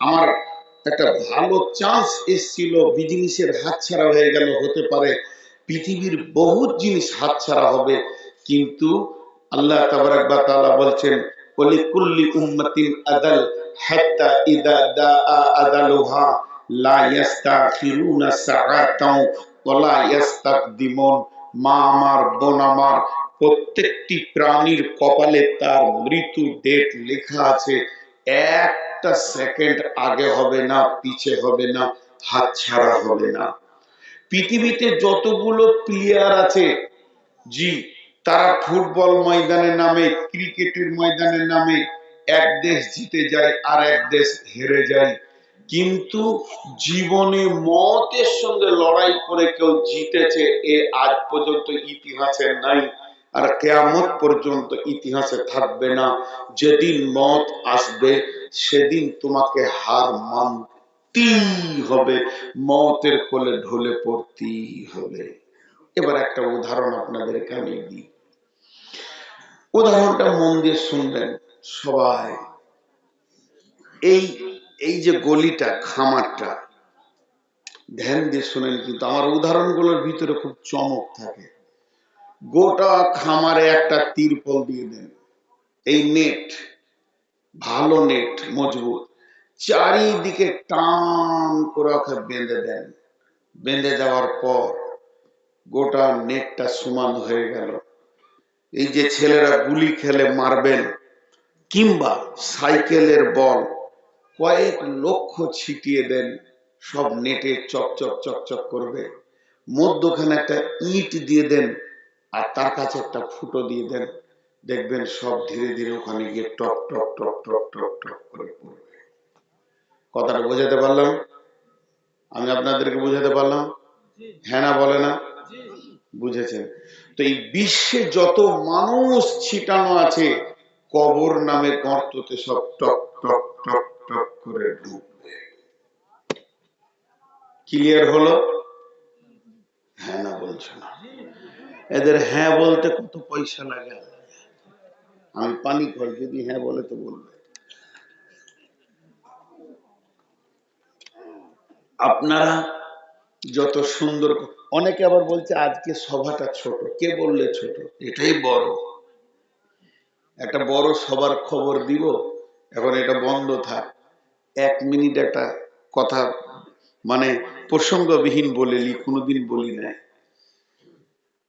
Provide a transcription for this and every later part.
আমার একটা ভালো চান্স এসছিল বিজনেসের হাতছাড়া হয়ে গেল, হতে পারে পৃথিবীর বহুত জিনিস হাতছাড়া হবে। কিন্তু আল্লাহ বলছেন কুল্লি আদাল হাত্তা ইদা আদালুহা লা সাআতাও মা আমার, বোন আমার, প্রত্যেকটি প্রাণীর কপালে তার মৃত্যু ডেট লেখা আছে। একটা সেকেন্ড আগে হবে না, পিছে হবে না হাতছাড়া হবে না। পৃথিবীতে যতগুলো প্লেয়ার আছে, জি, তারা ফুটবল ময়দানে নামে, ক্রিকেটের ময়দানে নামে, এক দেশ জিতে যায় আর এক দেশ হেরে যায়। কিন্তু জীবনে মতের সঙ্গে লড়াই করে কেউ জিতেছে, এ আজ পর্যন্ত ইতিহাসে নাই। আর কেয়ামত পর্যন্ত ইতিহাসে থাকবে না। যেদিন মত আসবে সেদিন তোমাকে হার মানতেই হবে, মতের কোলে ঢলে পড়তেই হবে। এবার একটা উদাহরণ আপনাদেরকে আমি দিই। উদাহরণটা মন দিয়ে শুনবেন সবাই। এই এই যে গলিটা, খামারটা, ধ্যান দিয়ে শুনেন কিন্তু আমার উদাহরণগুলোর ভিতরে খুব চমক থাকে। গোটা খামারে একটা তিরপল দিয়ে দেন। এই নেট ভালো নেট, মজবুত। চারিদিকে টান করে ওকে বেঁধে দেন। বেঁধে দেওয়ার পর গোটা নেটটা সমান হয়ে গেল। এই যে ছেলেরা গুলি খেলে মারবেন, কিংবা সাইকেলের বল কয়েক লক্ষ ছিটিয়ে দেন, সব নেটে চকচক চকচক করবে। মধ্যখানে একটা ইট দিয়ে দেন আর তার কাছে একটা ফুটো দিয়ে দেন। দেখবেন সব ধীরে ধীরে ওখানে গিয়ে টপ টপ টপ টপ টপ টপ করে পড়বে। কথাটা বোঝাতে পারলাম? আমি আপনাদেরকে বোঝাতে পারলাম? হ্যাঁ না, বলে না? বুঝেছেন? তো এই বিশ্বে যত মানুষ ছিটানো আছে, কবর নামে গর্ততে সব টক টক টক টক করে ঢুকবে ক্লিয়ার হলো? হ্যাঁ না বলছো না। এদের হ্যাঁ বলতে কত পয়সা লাগে? আমি পানি খাই যদি হ্যাঁ বলে তো বলবে। আপনারা যত সুন্দর অনেকে আবার বলছে, আজকে সভাটা ছোট। কে বললে ছোট? এটাই বড়। একটা বড় সবার খবর দিব, এখন এটা বন্ধ থাক। এক মিনিট একটা কথা মানে প্রসঙ্গবিহীন বলেলি কোনোদিন বলি না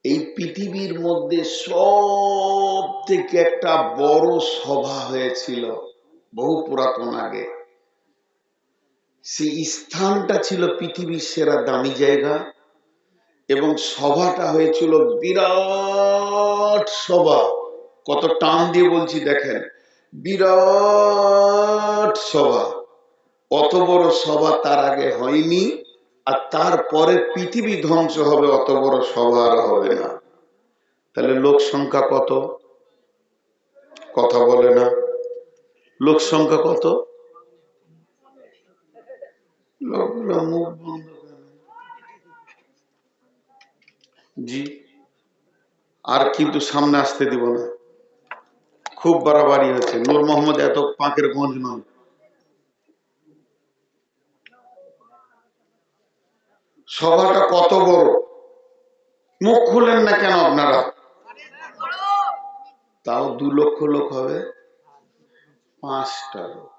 এই পৃথিবীর মধ্যে সব থেকে একটা বড় সভা হয়েছিল বহু পুরাতন আগে। সেই স্থানটা ছিল পৃথিবীর সেরা দামি জায়গা এবং সভাটা হয়েছিল বিরাট সভা। কত টান দিয়ে বলছি দেখেন, বিরাট সভা। অত বড় সভা তার আগে হয়নি। আর তারপরে পৃথিবী ধ্বংস হবে, অত বড় সভা হবে না। তাহলে লোক সংখ্যা কত? কথা বলে না। লোক সংখ্যা কত? জি। আর কিন্তু সামনে আসতে দিব না। খুব বাড়াবাড়ি হচ্ছে। নূর মোহাম্মদ এত পাঁকের গঞ্জ নয়। সভাটা কত বড়? মুখ খুলেন না কেন আপনারা? তাও দু লক্ষ লোক হবে। পাঁচটা লোক।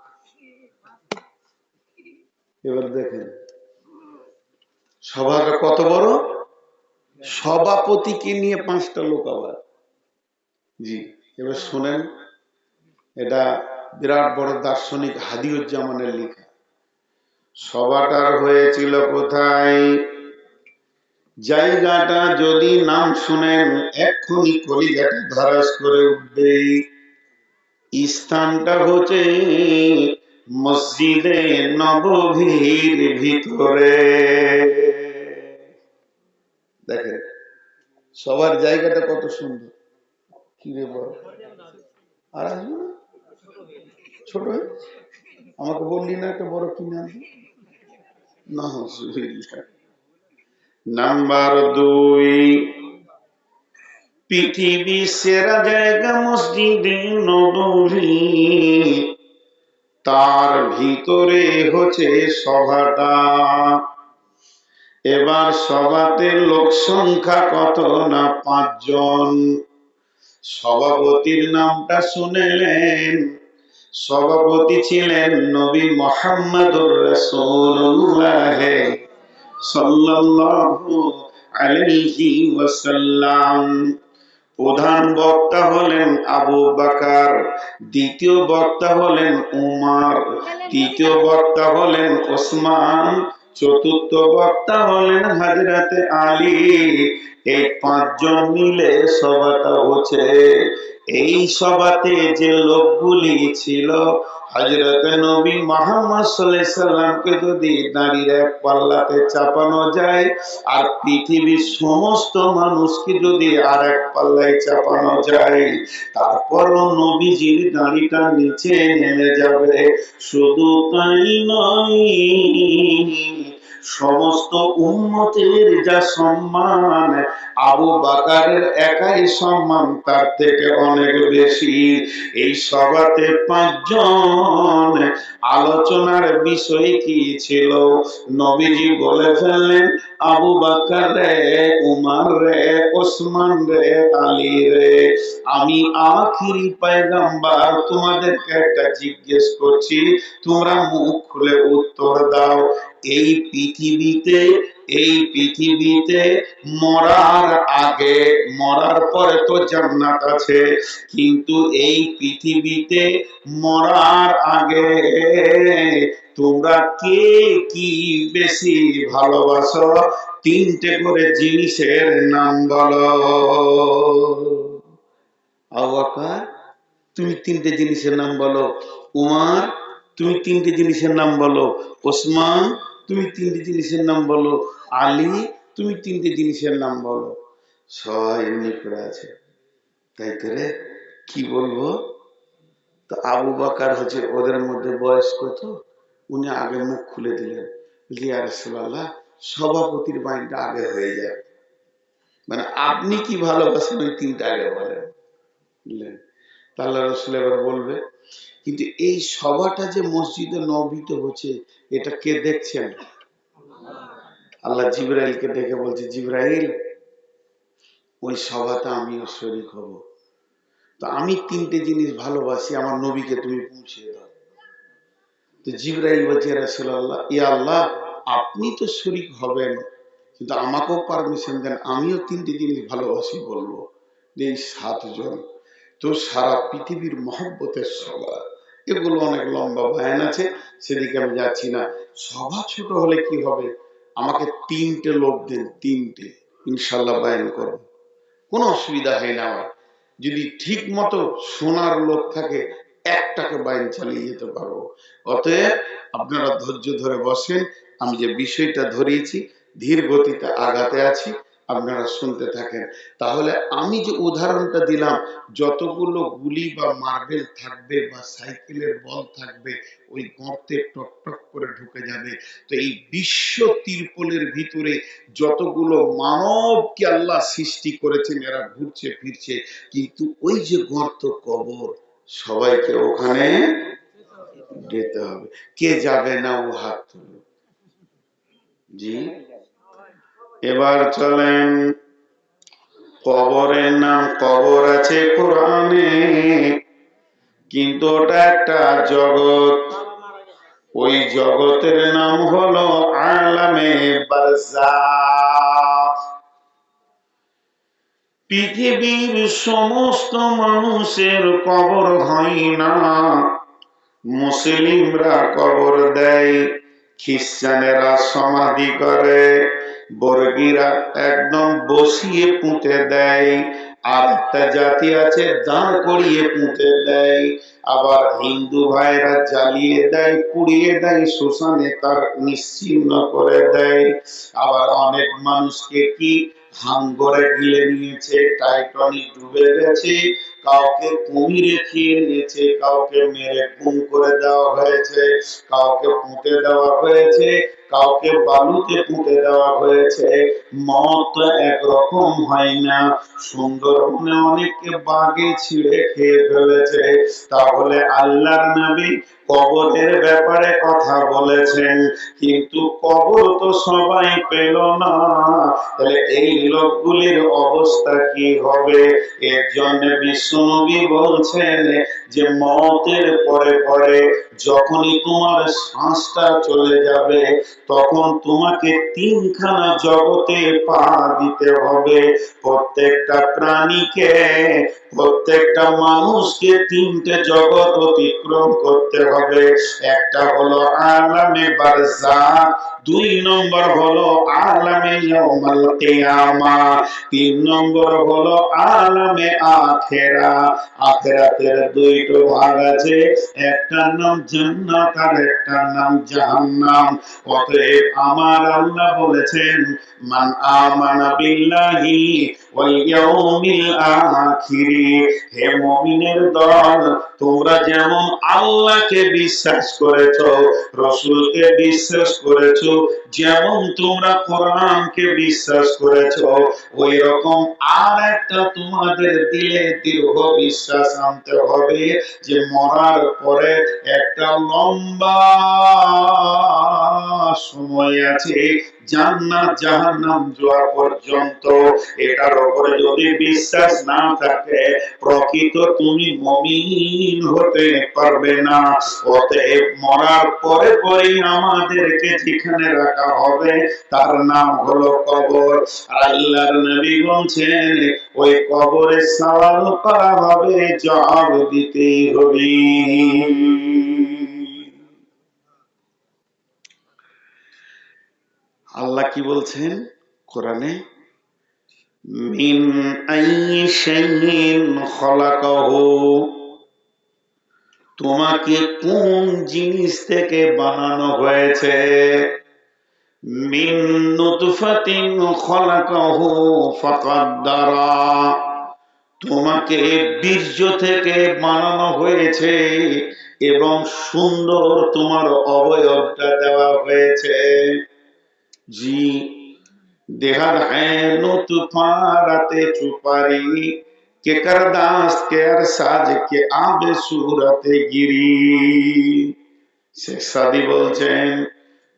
এবার দেখেন। সভাটা কত বড়? সভাপতিকে নিয়ে পাঁচটা লোক আবার। জি, এবার শোনেন। এটা বিরাট বড় দার্শনিক হাদিউজ্জামানের লেখা। সভাটার হয়েছিল কোথায়? জায়গাটা যদি নাম শুনেন, এক্ষুনি কলিজাটা ধারাস করে উঠবে। স্থানটা হচ্ছে মসজিদে নবভীর ভিতরে। দেখেন, সবার জায়গাটা কত সুন্দর। কি রে বড় আর আসবে না? ছোট আমাকে বললি না একটা বড় কিনে আনবি? নাম্বার দুই পৃথিবীর সেরা জায়গা মসজিদে নবী তার ভিতরে হচ্ছে সভাটা। এবার সভাতে লোক সংখ্যা কত না পাঁচজন? সভাপতির নামটা শুনেলেন। সভাপতি ছিলেন নবী মোহাম্মদুর রাসূলুল্লাহ সাল্লাল্লাহু আলাইহি ওয়াসাল্লাম। প্রধান বক্তা হলেন আবু বাকার, দ্বিতীয় বক্তা হলেন উমার, তৃতীয় বক্তা হলেন ওসমান, চতুর্থ বক্তা হলেন হাজরাতে আলী। এই পাঁচজন মিলে সভাটা হচ্ছে। এই সভাতে যে লোকগুলি ছিল হজরত নবী মোহাম্মদ সাল্লামকে যদি দাঁড়িয়ে এক পাল্লাতে চাপানো যায়, আর পৃথিবীর সমস্ত মানুষকে যদি আর এক পাল্লায় চাপানো যায়, তারপরও নবীজির দাঁড়িটা নিচে নেমে যাবে। শুধু তাই নয় সমস্ত উন্মতের যা সম্মান, আবু বাকারের একাই সম্মান তার থেকে অনেক বেশি। এই সভাতে পাঁচজন আলোচনার বিষয় কি ছিল? নবীজি বলে ফেললেন, আবু বাকার রে, উমার রে, ওসমান রে, আলী রে, আমি আখিরি পায়গাম্বার, তোমাদেরকে একটা জিজ্ঞেস করছি, তোমরা মুখ খুলে উত্তর দাও। এই পৃথিবীতে এই পৃথিবীতে মরার আগে মরার পরে তো জান্নাত আছে কিন্তু এই পৃথিবীতে মরার আগে তোমরা কে কি বেশি ভালোবাসো? তিনটে করে জিনিসের নাম বলো। আবু বকর, তুমি তিনটে জিনিসের নাম বলো। উমার তুমি তিনটে জিনিসের নাম বলো। ওসমান তুমি তিনটে জিনিসের নাম বলো, আলী, তুমি তিনটে জিনিসের নাম বলো। সবাই এমনি করে আছে। তাই করে কি বলব? তো আবু বাকার হচ্ছে ওদের মধ্যে বয়স কত? উনি আগে মুখ খুলে দিলেন। লিয়া সভাপতির বাইনটা আগে হয়ে যায়। মানে আপনি কি ভালোবাসেন, ওই তিনটা আগে বলেন। তাল্লা রসুল এবার বলবে কিন্তু এই সভাটা যে মসজিদে নবিত হচ্ছে, এটা কে দেখছেন? আল্লাহ জিব্রাইলকে ডেকে বলছে, জিব্রাইল, ওই সভাতে আমিও শরিক হব। তো আমি তিনটে জিনিস ভালোবাসি, আমার নবীকে তুমি পৌঁছিয়ে দাও। তো জিব্রাইল বলছে রাসূলুল্লাহ, ইয়া আল্লাহ, আপনি তো শরিক হবেন, কিন্তু আমাকেও পারমিশন দেন, আমিও তিনটে জিনিস ভালোবাসি বলব। এই সাতজন তো সারা পৃথিবীর মহব্বতের সভা। এগুলো অনেক লম্বা বায়ান আছে, সেদিকে আমি যাচ্ছি না। সভা ছোট হলে কি হবে? আমাকে তিনটে লোক দেন, তিনটে। ইনশাল্লাহ বায়ান করব। কোনো অসুবিধা হয় না আমার। যদি ঠিক মতো শোনার লোক থাকে, একটাকে বাইন চালিয়ে যেতে পারব। অতএব আপনারা ধৈর্য ধরে বসেন। আমি যে বিষয়টা ধরিয়েছি, ধীর গতিতে আগাতে আছি। আপনারা শুনতে থাকেন। তাহলে আমি যে উদাহরণটা দিলাম, যতগুলো গুলি বা মার্বেল থাকবে বা সাইকেলের বল থাকবে, ওই গর্তে টক টক করে ঢুকে যাবে। তো এই বিশ্ব তিরপলের ভিতরে যতগুলো মানবকে আল্লাহ সৃষ্টি করেছেন, এরা ঘুরছে, ফিরছে। কিন্তু ওই যে গর্ত কবর, সবাইকে ওখানে যেতে হবে। কে যাবে না ও হাত তুলো জি? এবার চলেন। কবরের নাম কবর আছে কোরআনে, কিন্তু ওটা একটা জগৎ। ওই জগতের নাম হলো আলামে পৃথিবীর সমস্ত মানুষের কবর হয় না। মুসলিমরা কবর দেয়, খ্রিস্টানেরা সমাধি করে। বর্গীরা একদম বসিয়ে পুঁতে দেয়। আর একটা জাতি আছে, দাঁড় করিয়ে পুঁতে দেয়। আবার হিন্দু ভাইরা জ্বালিয়ে দেয়, পুড়িয়ে দেয়, শ্মশানে তার নিশ্চিহ্ন করে দেয়। আবার অনেক মানুষকে কি হাঙ্গরে গিলে নিয়েছে, টাইটনিক ডুবে গেছে, কাউকে কুমিরে খেয়ে নিয়েছে, কাউকে মেরে গুম করে দেওয়া হয়েছে, কাউকে পুঁতে দেওয়া হয়েছে। কাউকে বালুতে পুঁতে দেওয়া হয়েছে, মত একরকম হয় না। সুন্দরবনে অনেককে বাগে ছিঁড়ে খেয়ে ফেলেছে। তাহলে আল্লাহর নবী কবরের ব্যাপারে কথা বলেছেন, কিন্তু কবর তো সবাই পেল না। তাহলে এই লোকগুলির অবস্থা কি হবে? এর জন্য বিশ্বনবী বলছেন যে, মতের পরে পরে যখনই তোমার শ্বাসটা চলে যাবে তখন তোমাকে তিনখানা জগতে পা দিতে হবে। প্রত্যেকটা প্রাণীকে প্রত্যেকটা মানুষকে তিনটে জগৎ অতিক্রম করতে হবে। একটা হলো আলামে বারজা, দুই নম্বর হলো আলামে ইয়াউমাল কিয়ামা, তিন নম্বর হলো আলামে আখেরা। আখেরাতের দুইটো ভাগ আছে একটার নাম জান্নাত আর একটার নাম জাহান্নাম। অতএব আমার আল্লাহ বলেছেন, মান আমানা বিল্লাহি হে মুমিনের দল, তোমরা যেমন আল্লাহকে বিশ্বাস করেছ, রসুলকে বিশ্বাস করেছ, যেমন তোমরা কোরআনকে বিশ্বাস করেছ ওই রকম আর একটা তোমাদের দিলে দৃঢ় বিশ্বাস আনতে হবে যে মরার পরে একটা লম্বা সময় আছে। জান্নাত, জাহান্নাম যাওয়া পর্যন্ত। এটার উপরে যদি বিশ্বাস না থাকে, প্রকৃত তুমি মমিন হতে পারবে না। অতএব মরার পরে পরেই আমাদেরকে যেখানে রাখা হবে, তার নাম হলো কবর। আল্লাহর নবী বলছেন, ওই কবরে সওয়াল করা হবে, জবাব দিতেই হবে। আল্লাহ কি বলছেন? কোরআনে, মিন তোমাকে কোন জিনিস থেকে বানানো হয়েছে? মিন নুতফাতিন খলাকাহু ফাকাদ্দারা তোমাকে বীর্য থেকে বানানো হয়েছে এবং সুন্দর তোমার অবয়বটা দেওয়া হয়েছে। জি देहर है नुतफारते चुपारी के करदास के अरसाज के आबे सूरत গিরি শেখ সাদি বলছেন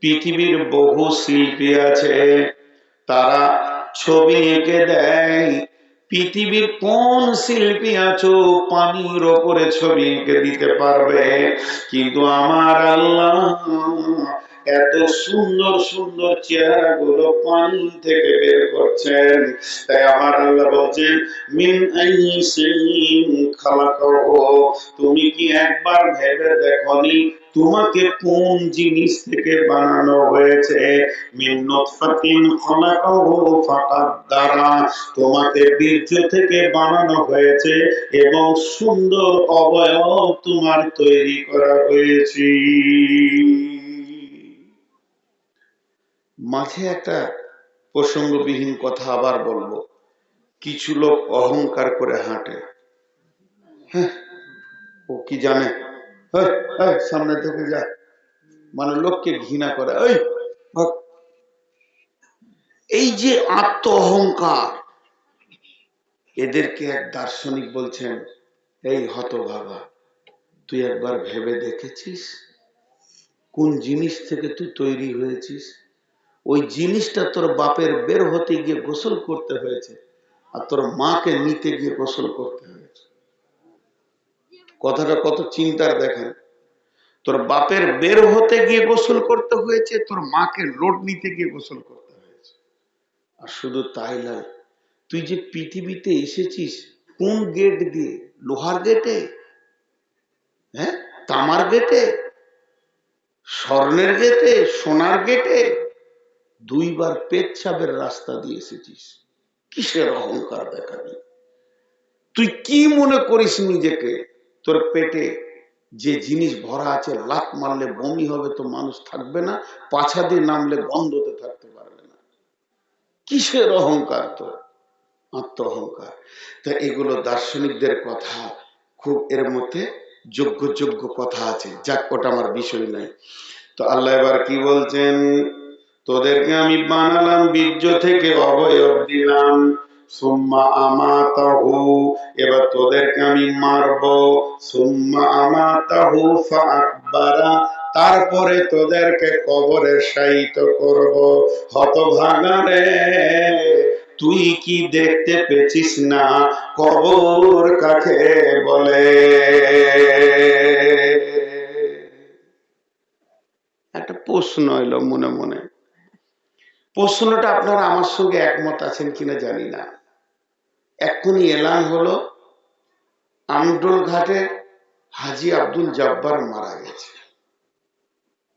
পৃথিবীর বহু শিল্পী আছে তারা ছবি এঁকে দেয় পৃথিবীর কোন শিল্পী আছো পানির ওপরে ছবি এঁকে দিতে পারবে কিন্তু আমার আল্লাহ এত সুন্দর সুন্দর চেহারা গুলো পানি থেকে বের করছেন। তাই আমার আল্লাহ বলছেন, মিন তুমি কি একবার ভেবে দেখনি? তোমাকে কোন জিনিস থেকে বানানো হয়েছে? তোমাকে বীর্য থেকে বানানো হয়েছে এবং সুন্দর অবয়ব তোমার তৈরি করা হয়েছে। মাঝে একটা প্রসঙ্গবিহীন কথা আবার বলব। কিছু লোক অহংকার করে হাঁটে। হ্যাঁ ও কি জানে? সামনে থেকে যা। মানে লোককে ঘৃণা করে। ওই এই যে আত্ম অহংকার এদেরকে এক দার্শনিক বলছেন, এই হত হতভাগা তুই একবার ভেবে দেখেছিস? কোন জিনিস থেকে তুই তৈরি হয়েছিস? ওই জিনিসটা তোর বাপের বের হতে গিয়ে গোসল করতে হয়েছে আর তোর মাকে নিতে গিয়ে গোসল করতে হয়েছে। কথাটা কত চিন্তার দেখেন। তোর বাপের বের হতে গিয়ে গোসল করতে হয়েছে, তোর মাকে লোড নিতে গিয়ে গোসল করতে হয়েছে। আর শুধু তাই নয়, তুই যে পৃথিবীতে এসেছিস, কোন গেট দিয়ে? লোহার গেটে হ্যাঁ? তামার গেটে স্বর্ণের গেটে সোনার গেটে দুইবার পেচ্ছাবের রাস্তা দিয়ে এসেছিস। কিসের অহংকার দেখাবি? তুই কি মনে করিস নিজেকে? তোর পেটে যে জিনিস ভরা আছে লাত মারলে বমি হবে তো মানুষ থাকবে না পাছা দিয়ে নামলে গন্ধতে থাকতে পারবে না। কিসের অহংকার তোর? আত্ম অহংকার তা এগুলো দার্শনিকদের কথা, খুব এর মধ্যে যোগ্য যোগ্য কথা আছে। যাক, ওটা আমার বিষয় নাই তো আল্লাহ এবার কি বলছেন? তোদেরকে আমি বানালাম বীর্য থেকে অবয়ব দিলাম। সুম্মা আমাতাহু, এবার তোদেরকে আমি মারব। সুম্মা আমাতাহু ফাকবারা তারপরে তোদেরকে কবরে শায়িত করব। হতভাগারে তুই কি দেখতে পেছিস না? কবর কাকে বলে? একটা প্রশ্ন এলো মনে মনে। প্রশ্নটা আপনারা আমার সঙ্গে একমত আছেন কিনা জানি না। এক্ষুনি এলান হলো, আমডোল ঘাটে হাজি আব্দুল জব্বার মারা গেছে।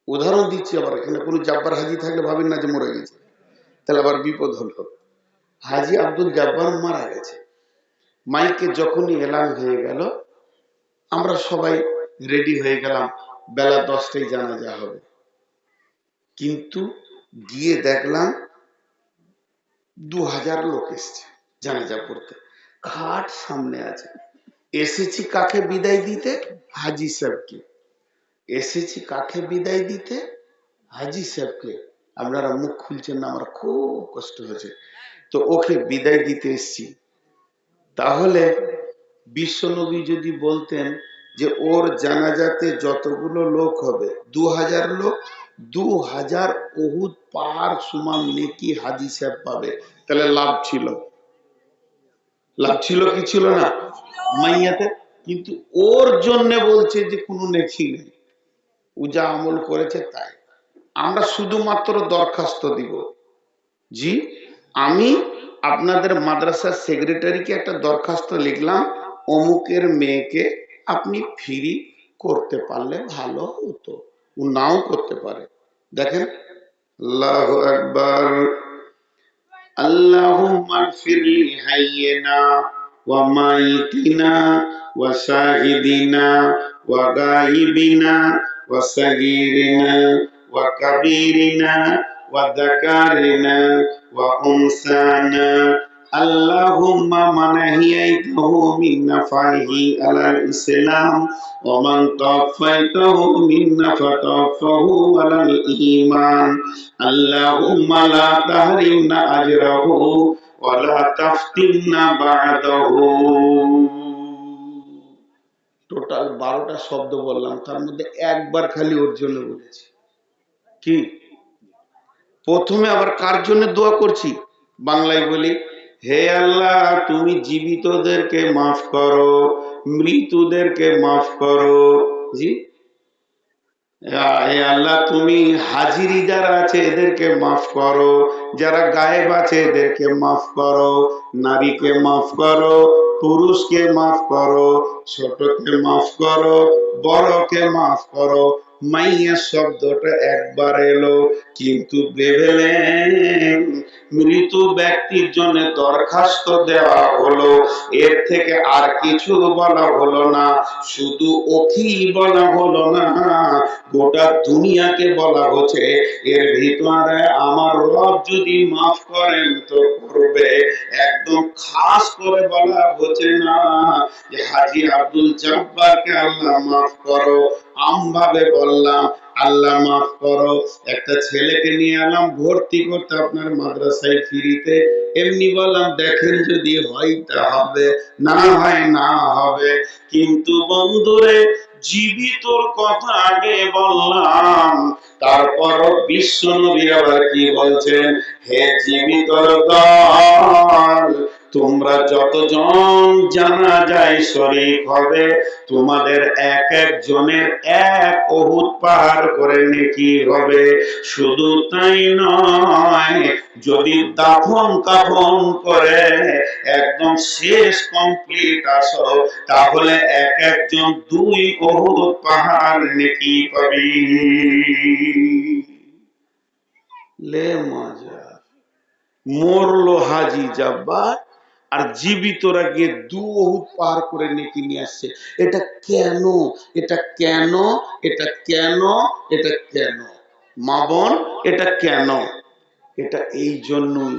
উদাহরণ দিচ্ছি আবার, এখানে কোনো জব্বার হাজি থাকলে ভাবেন না যে মরে গেছে। তাহলে আবার বিপদ হলো। হাজি আব্দুল জব্বার মারা গেছে। মাইকে যখনই এলান হয়ে গেল, আমরা সবাই রেডি হয়ে গেলাম, বেলা দশটায় জানাজা হবে। কিন্তু গিয়ে দেখলাম দু হাজার লোক এসছে জানাজা পড়তে খাট সামনে আছে। এসেছি কাকে বিদায় দিতে? হাজি সাহেবকে। এসেছি কাকে বিদায় দিতে? হাজি সাহেবকে। আপনারা মুখ খুলছেন না, আমার খুব কষ্ট হয়েছে। তো ওকে বিদায় দিতে এসছি। তাহলে বিশ্বনবী যদি বলতেন যে ওর জানাজাতে যতগুলো লোক হবে দু হাজার লোক দু হাজার অহুদ পাহাড় সমান নেকি সাহেব পাবে। তাহলে লাভ ছিল। লাভ ছিল কি ছিল না? মাইয়াতে। কিন্তু ওর জন্য বলছে যে কোনো নেকি নেই। ও যা আমল করেছে তাই। আমরা শুধুমাত্র দরখাস্ত দিব। জি, আমি আপনাদের মাদ্রাসার সেক্রেটারিকে একটা দরখাস্ত লিখলাম, অমুকের মেয়েকে আপনি ফ্রি করতে পারলে ভালো হতো। ও নাও করতে পারে। দেখেন, আল্লাহ একবার আল্লাহুম্মা ফিরলি হাইয়িনা ওয়া মাইতিনা ওয়া শাহিদিনা ওয়া গাইবিনা ওয়া সাগীরিনা ওয়া কাবীরিনা ওয়া যাকারিনা ওয়া উনসানা اللهم من أحييته من نفعه على الإسلام ومن توفيته منا فتوفه على الإيمان اللهم لا تحرمنا أجره ولا تفتنا بعده টোটাল বারোটা শব্দ বললাম তার মধ্যে একবার খালি ওর জন্য বলেছি কি প্রথমে আবার কার জন্য দোয়া করছি বাংলায় বলি হে আল্লাহ, তুমি জীবিতদেরকে মাফ করো মৃতদেরকে মাফ করো। জি? হে আল্লাহ, তুমি হাজিরি যারা আছে এদেরকে মাফ করো, যারা গায়েব আছে এদেরকে মাফ করো, নারীকে মাফ করো, পুরুষকে মাফ করো, ছোটকে মাফ করো, বড়কে মাফ করো মাইয়া শব্দটা একবার এলো, কিন্তু ভেবেলেন মৃত ব্যক্তির জন্য দরখাস্ত দেওয়া হলো। এর থেকে আর কিছু বলা হলো না, শুধু ওকি বলা হলো না, গোটা দুনিয়াকে বলা হচ্ছে। এর ভিতরে আমার রব যদি মাফ করেন তো করবে, একদম খাস করে বলা হচ্ছে না। যে হাজি আব্দুল জব্বারকে আল্লাহ মাফ করো। আমভাবে বললাম, আল্লাহ মাফ করো। একটা ছেলেকে নিয়ে এলাম ভর্তি করতে আপনার মাদ্রাসায় ফিরিতে। এমনি বললাম, দেখেন যদি হয় তা হবে, না হয় না হবে। কিন্তু বন্ধুরে, জীবিতর কথা আগে বললাম। তারপর বিশ্ব নবী আবার কি বলছেন? হে জীবিতর দল তোমরা যতজন জানা যায় শরীর হবে, তোমাদের এক একজনের এক অহুত পাহাড় করে নেকি হবে। শুধু তাই নয়, যদি দাফন কাফন করে একদম শেষ কমপ্লিট আসো তাহলে এক একজন দুই অহুত পাহাড় নেকি পাবি। লে মজা। মরলো হাজি জাব্বার আর জীবিতরা গিয়ে দু পার করে নেকি নিয়ে আসছে। এটা কেন? এটা কেন? এটা কেন? এটা কেন? মা বোন, এটা কেন? এটা এই জন্যই।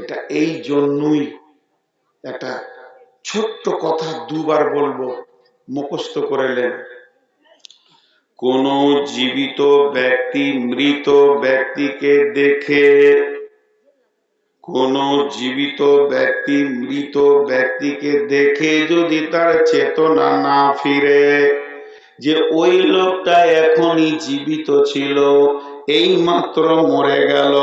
এটা এই জন্যই একটা ছোট্ট কথা দুবার বলব, মুখস্থ করেলেন কোন জীবিত ব্যক্তি মৃত ব্যক্তিকে দেখে কোন জীবিত ব্যক্তি, মৃত ব্যক্তিকে দেখে যদি তার চেতনা না ফিরে, যে ওই লোকটা এখনই জীবিত ছিল, এই মাত্র মরে গেল।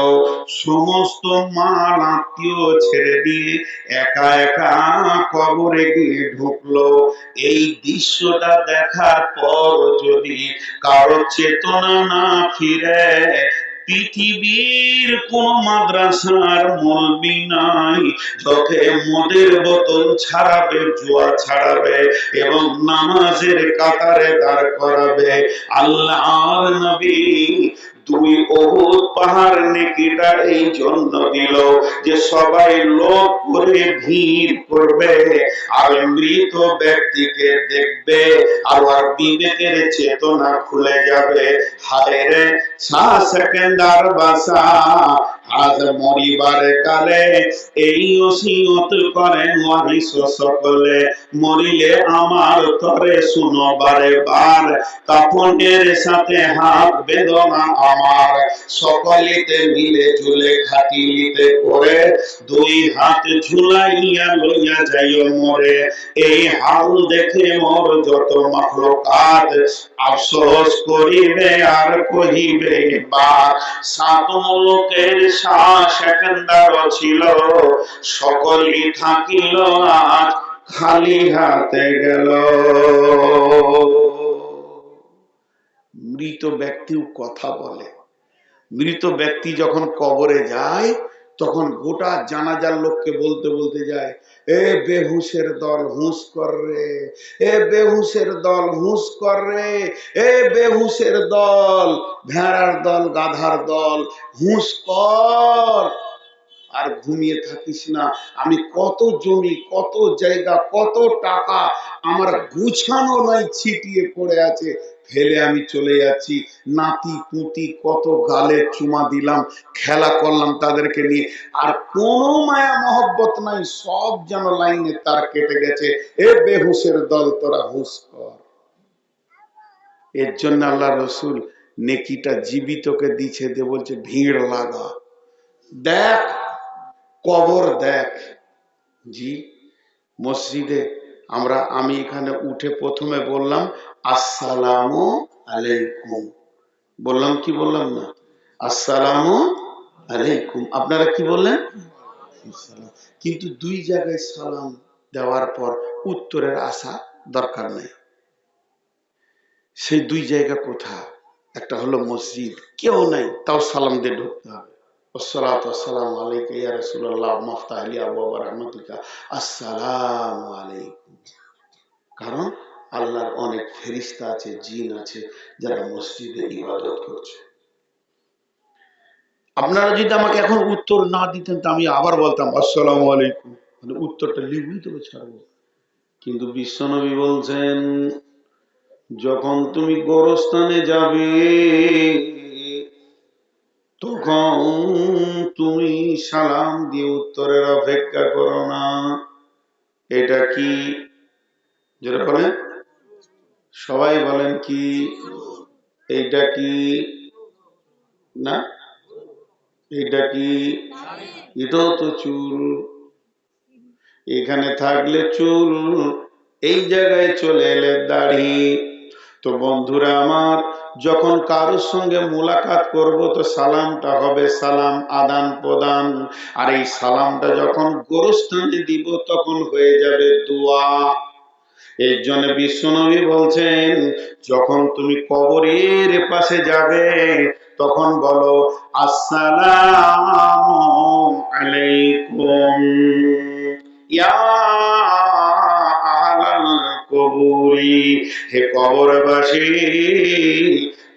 সমস্ত মাল আত্মীয় ছেড়ে দিয়ে একা একা কবরে গিয়ে ঢুকলো। এই দৃশ্যটা দেখার পর যদি কারও চেতনা না ফিরে পৃথিবীর কোন মাদ্রাসার মলবি নাই। তোকে মদের বোতল ছাড়াবে, জুয়া ছাড়াবে এবং নামাজের কাতারে দাঁড় করাবে। আল্লাহর নবী দুই অহুদ পাহাড় নেকিটা এই জন্য দিল যে সবাই লোক করে ভিড় করবে, আর মৃত ব্যক্তিকে দেখবে, আবার বিবেকের চেতনা খুলে যাবে। হায় রে ছা সেকেন্ডার বাসা আজ মরিবার কালে এই ওসিয়ত করেন ওয়ারিস সকলে। মরিলে আমার তরে শুনো বারে বার কাপনের সাথে হাত বেদনা আমার। সকলিতে মিলে ঝুলে খাটিলিতে করে দুই হাত ঝুলাইয়া লইয়া যাইও মরে। এই হাল দেখে মোর যত মাখলকাত, আফসোস করিবে আর কহিবে বা সাত মুলুকের শ্বাস ছিল। সকলই থাকিল, আজ খালি হাতে গেল। মৃত ব্যক্তিও কথা বলে। মৃত ব্যক্তি যখন কবরে যায় তখন গোটা জানাজার লোককে বলতে বলতে যায়, এ বেহুসের দল হুঁস কর রে, এ বেহুসের দল হুঁস কর রে, এ বেহুসের দল, ভেড়ার দল, গাধার দল হুঁস কর। আর ঘুমিয়ে থাকিস না। আমি কত জমি, কত জায়গা, কত টাকা আমার গুছানো নাই, ছিটিয়ে পড়ে আছে। ফেলে আমি চলে যাচ্ছি। নাতি, পুতি, কত গালে চুমা দিলাম, খেলা করলাম তাদেরকে নিয়ে। আর কোনো মায়া মহব্বত নাই, সব যেন লাইনে তার কেটে গেছে। এ বেহুশের দল, তোরা হুস কর। এর জন্য আল্লাহ রসুল নেকিটা জীবিতকে দিছে দে বলছে, ভিড় লাগা। দেখ কবর দেখ। জি, মসজিদে আমরা, আমি এখানে উঠে প্রথমে বললাম, আসসালামু আলাইকুম। বললাম, কি বললাম না? আসসালামু আলাইকুম। আপনারা কি বললেন? কিন্তু দুই জায়গায় সালাম দেওয়ার পর উত্তরের আশা দরকার নেই। সেই দুই জায়গা কোথা? একটা হলো মসজিদ। কেউ নাই, তাও সালাম দিয়ে ঢুকতে হবে। والصلاة والسلام عليك يا رسول الله مفتح لي أبواب رحمتك السلام عليكم কারণ আল্লাহর অনেক ফেরিস্তা আছে জিন আছে যারা মসজিদে ইবাদত করছে আপনারা যদি আমাকে এখন উত্তর না দিতেন তা আমি আবার বলতাম আসসালামু আলাইকুম মানে উত্তরটা লিখবই তবে ছাড়বো কিন্তু বিশ্বনবী বলছেন যখন তুমি গোরস্থানে যাবে তখন তুমি সালাম দিয়ে উত্তরের অপেক্ষা করো না। এটা কি? যেটা বলেন। সবাই বলেন কি? এইটা কি? না? এটা কি? এটাও তো চুল। এখানে থাকলে চুল। এই জায়গায় চলে এলে দাড়ি। তো বন্ধুরা আমার, যখন কারোর সঙ্গে মোলাকাত করব তো সালামটা হবে সালাম আদান প্রদান। আর এই সালামটা যখন গোরস্থানে দিব তখন হয়ে যাবে দোয়া। এর জন্য বিশ্বনবী বলছেন, যখন তুমি কবরের পাশে যাবে, তখন বলো, আসসালাম আলাইকুম। ইয়া কবুরি হে কবরবাসী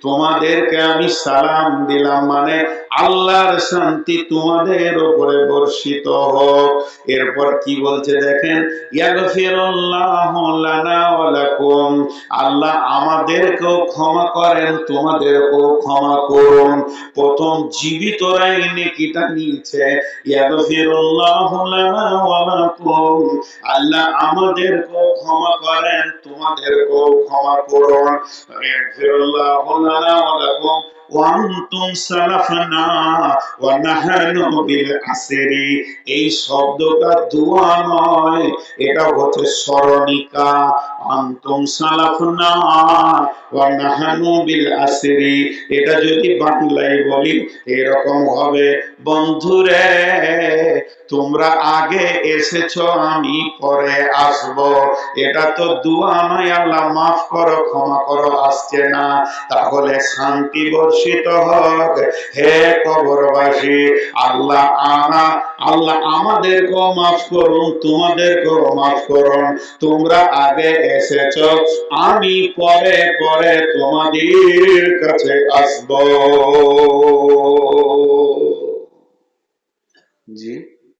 তোমাদেরকে আমি সালাম দিলাম মানে আল্লাহর শান্তি তোমাদের উপরে বর্ষিত হোক। এরপর কি বলছে দেখেন আল্লাহ আমাদেরকেও ক্ষমা করেন, তোমাদেরকেও ক্ষমা করুন। প্রথম জীবিতরাই নেকিটা নিয়েছে আল্লাহ আমাদেরকেও ক্ষমা করেন, তোমাদেরকেও ক্ষমা করুন। ওয়ান্তুম সালাফনা ওয়া নাহানু বিল আসরি। এই শব্দটা দোয়া নয় এটা হচ্ছে স্মরণিকা। আন্তুম সালাফনা ওয়া নাহানু বিল আসরি। এটা যদি বাংলায় বলি, এরকম হবে, বন্ধুরে, তোমরা আগে এসেছ, আমি পরে আসব। এটা তো নয়, আল্লাহ মাফ করো, ক্ষমা করো, আসছে না। তাহলে শান্তি বর্ষিত হোক। হে কবরবাসী, আল্লাহ আনা, আল্লাহ আমাদেরকেও মাফ করুন, তোমাদেরকেও মাফ করুন। তোমরা আগে এসেছ। আমি পরে পরে তোমাদের কাছে আসব। জি।